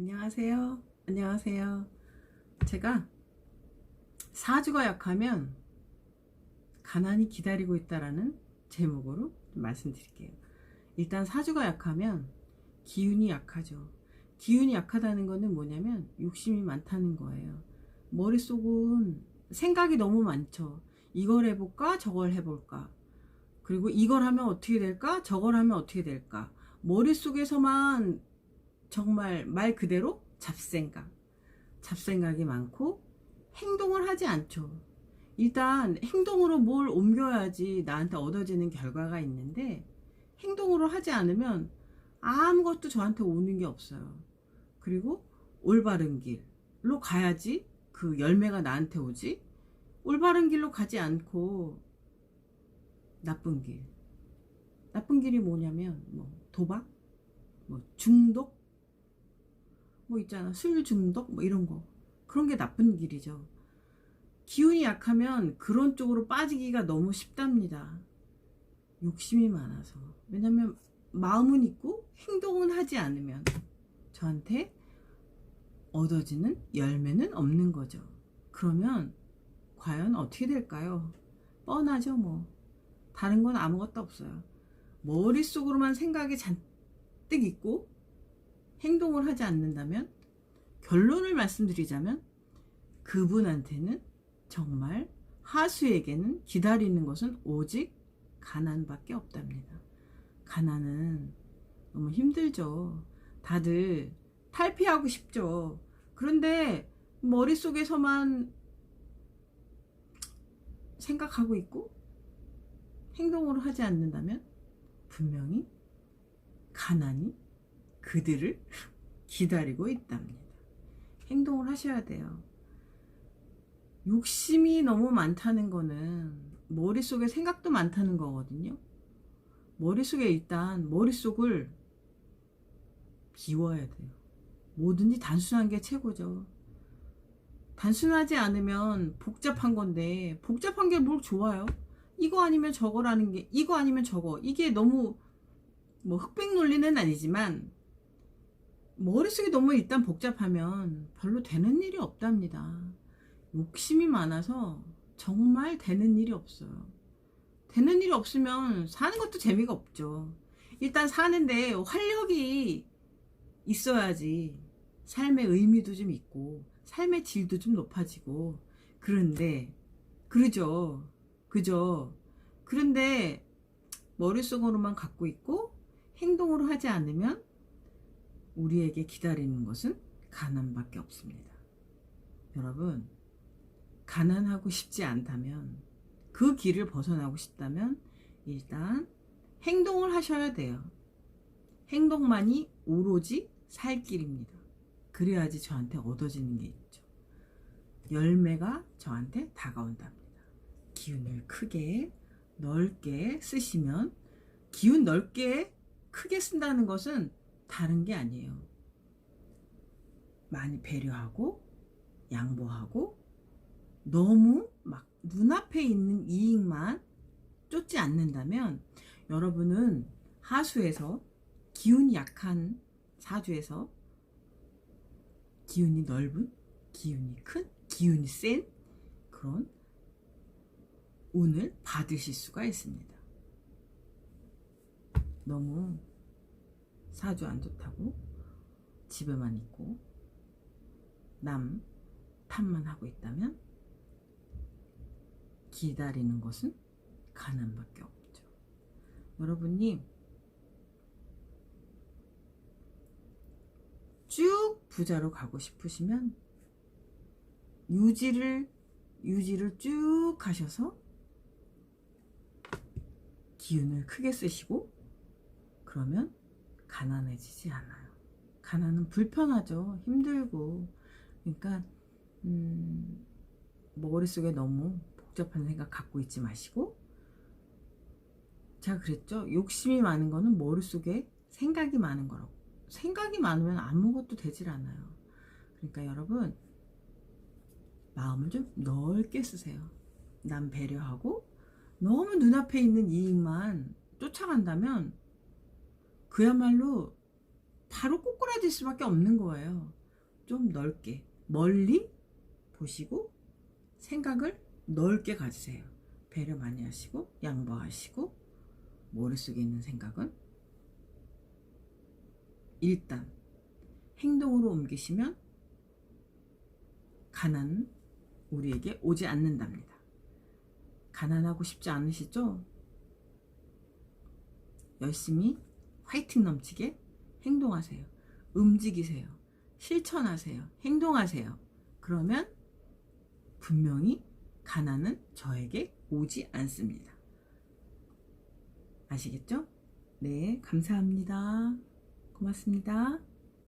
안녕하세요. 안녕하세요. 제가 사주가 약하면 가난이 기다리고 있다라는 제목으로 좀 말씀드릴게요. 일단 사주가 약하면 기운이 약하죠. 기운이 약하다는 거는 뭐냐면 욕심이 많다는 거예요. 머릿속은 생각이 너무 많죠. 이걸 해볼까? 저걸 해볼까? 그리고 이걸 하면 어떻게 될까? 저걸 하면 어떻게 될까? 머릿속에서만 정말 말 그대로 잡생각. 잡생각이 많고 행동을 하지 않죠. 일단 행동으로 뭘 옮겨야지 나한테 얻어지는 결과가 있는데 행동으로 하지 않으면 아무것도 저한테 오는 게 없어요. 그리고 올바른 길로 가야지 그 열매가 나한테 오지. 올바른 길로 가지 않고 나쁜 길. 나쁜 길이 뭐냐면 뭐 도박, 뭐 중독, 뭐 있잖아 술 중독 뭐 이런 거 그런 게 나쁜 길이죠. 기운이 약하면 그런 쪽으로 빠지기가 너무 쉽답니다. 욕심이 많아서 왜냐면 마음은 있고 행동은 하지 않으면 저한테 얻어지는 열매는 없는 거죠. 그러면 과연 어떻게 될까요? 뻔하죠, 뭐. 다른 건 아무것도 없어요. 머릿속으로만 생각이 잔뜩 있고 행동을 하지 않는다면 결론을 말씀드리자면 그분한테는 정말 하수에게는 기다리는 것은 오직 가난밖에 없답니다. 가난은 너무 힘들죠. 다들 탈피하고 싶죠. 그런데 머릿속에서만 생각하고 있고 행동으로 하지 않는다면 분명히 가난이 그들을 기다리고 있답니다. 행동을 하셔야 돼요. 욕심이 너무 많다는 거는 머릿속에 생각도 많다는 거거든요. 머릿속에 일단 머릿속을 비워야 돼요. 뭐든지 단순한 게 최고죠. 단순하지 않으면 복잡한 건데 복잡한 게 뭘 좋아요? 이거 아니면 저거라는 게 이거 아니면 저거 이게 너무 뭐 흑백 논리는 아니지만 머릿속이 너무 일단 복잡하면 별로 되는 일이 없답니다. 욕심이 많아서 정말 되는 일이 없어요. 되는 일이 없으면 사는 것도 재미가 없죠. 일단 사는데 활력이 있어야지 삶의 의미도 좀 있고 삶의 질도 좀 높아지고 그런데 그러죠. 그죠. 그런데 머릿속으로만 갖고 있고 행동으로 하지 않으면 우리에게 기다리는 것은 가난밖에 없습니다. 여러분, 가난하고 싶지 않다면 그 길을 벗어나고 싶다면 일단 행동을 하셔야 돼요. 행동만이 오로지 살 길입니다. 그래야지 저한테 얻어지는 게 있죠. 열매가 저한테 다가온답니다. 기운을 크게 넓게 쓰시면 기운 넓게 크게 쓴다는 것은 다른 게 아니에요. 많이 배려하고 양보하고 너무 막 눈앞에 있는 이익만 쫓지 않는다면 여러분은 하수에서 기운이 약한 사주에서 기운이 넓은 기운이 큰 기운이 센 그런 운을 받으실 수가 있습니다. 너무 사주 안 좋다고 집에만 있고 남 탓만 하고 있다면 기다리는 것은 가난밖에 없죠. 여러분이 쭉 부자로 가고 싶으시면 유지를 유지를 쭉 가셔서 기운을 크게 쓰시고 그러면 가난해지지 않아요. 가난은 불편하죠. 힘들고. 그러니까, 음, 머릿속에 너무 복잡한 생각 갖고 있지 마시고, 제가 그랬죠. 욕심이 많은 거는 머릿속에 생각이 많은 거라고. 생각이 많으면 아무것도 되질 않아요. 그러니까 여러분, 마음을 좀 넓게 쓰세요. 남 배려하고, 너무 눈앞에 있는 이익만 쫓아간다면, 그야말로 바로 꼬꾸라질 수밖에 없는 거예요. 좀 넓게, 멀리 보시고 생각을 넓게 가지세요. 배려 많이 하시고 양보하시고 머릿속에 있는 생각은 일단 행동으로 옮기시면 가난은 우리에게 오지 않는답니다. 가난하고 싶지 않으시죠? 열심히 화이팅 넘치게 행동하세요. 움직이세요. 실천하세요. 행동하세요. 그러면 분명히 가난은 저에게 오지 않습니다. 아시겠죠? 네, 감사합니다. 고맙습니다.